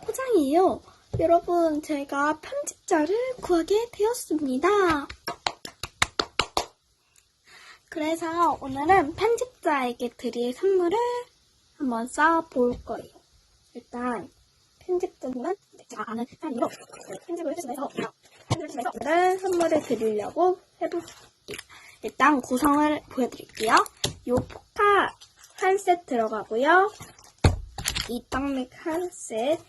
포장이에요. 여러분, 제가 편집자를 구하게 되었습니다. 그래서 오늘은 편집자에게 드릴 선물을 한번 쌓아볼 거예요. 일단, 편집자는 제가 아는 사람으로 편집을 해주면서, 편집을 해주면서 선물을 드리려고 해볼게요. 일단 구성을 보여드릴게요. 요 포카 한 셋 들어가고요. 이 떡맥 한 셋,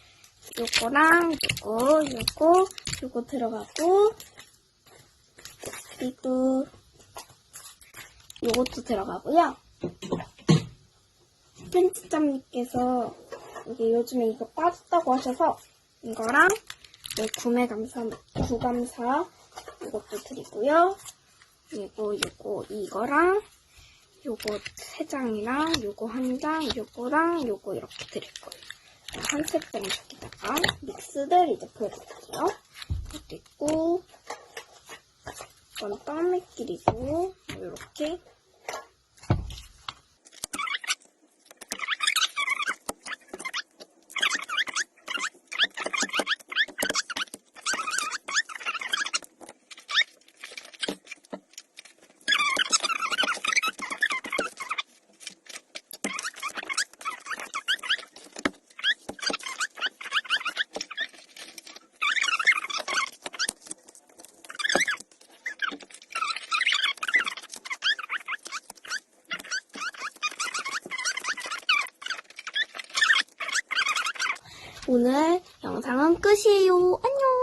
요거랑 요거, 요거, 요거 들어가고, 그리고 요것도 들어가고요. 편집장님께서 이게 요즘에 이거 빠졌다고 하셔서 이거랑 네, 구매 감사, 구감사 이것도 드리고요. 그리고 요거 이거랑 요거 세 장이랑 요거 한 장, 요거랑 요거 이렇게 드릴 거예요. 한 세트는 저기다가 믹스들 이제 보여드릴게요. 이것도 있고 이건 떡맥길이고 이렇게 오늘 영상은 끝이에요. 안녕!